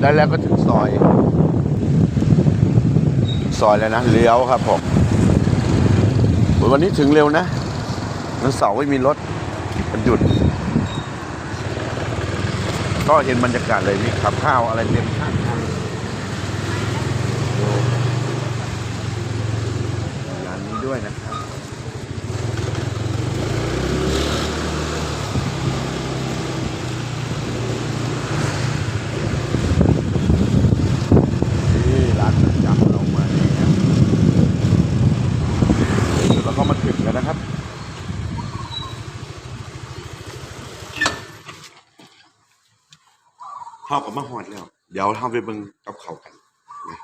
ได้แล้วก็ถึงซอย ซอยแล้วนะเลี้ยวครับผมวันนี้ถึงเร็วนะวันเสาร์ไม่มีรถมันหยุด ก็เห็นบรรยากาศเลยนี่ขับข้าวอะไรเต็มข้างทางร้านนี้ด้วยนะครับ นี่ร้านประจำเรามาแล้วแล้วก็มาถึงแล้วนะครับเข้ากับมาหอดแล้ว เดี๋ยวทำไปเบิ่งกับเขาวกันนะ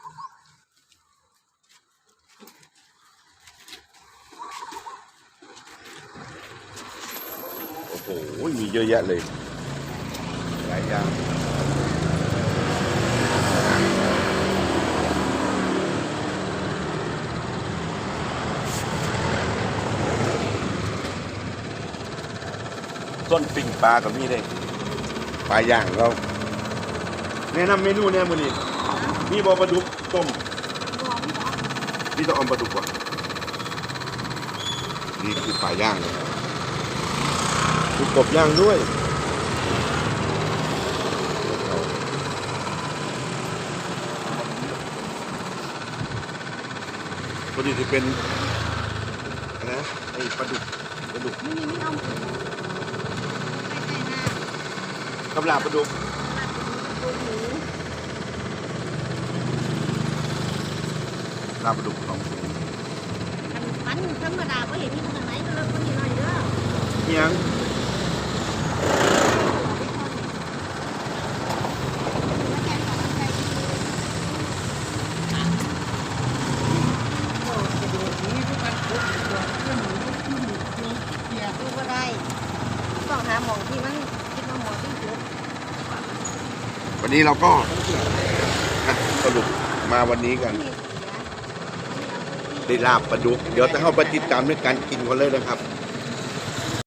โอ้โหมีเยอะแยะเลยหลายอย่างต้นปิ่งปลากับนี่เลยปลาย่างเรา แนะนำเมนูเนี่ยมือนี้มีบอปลาดุกต้มนี่ต้องเอาปลาดุกก่อนนี่คือปลาย่างนะครับมีกบย่างด้วยพอดีจะเป็นอะไรนะไอ้ปลาดุกปลาดุกนี่นี่เอาใกล้กำลาปลาดุก ๆหน้าดูหมู ลาปลาดุกของสูงอันมันธรรมดาก็เห็นที่ทางไหนก็เลิกคนนี้หน่อยเด้อเฮียงดูก็ได้ต้องหาหมองที่มันคิดว่าหมองที่สุดวันนี้เราก็อะสรุปมาวันนี้กัน ลาบปลาดุก เดี๋ยวจะเข้าไปติดตามในการกินกันเลยนะครับ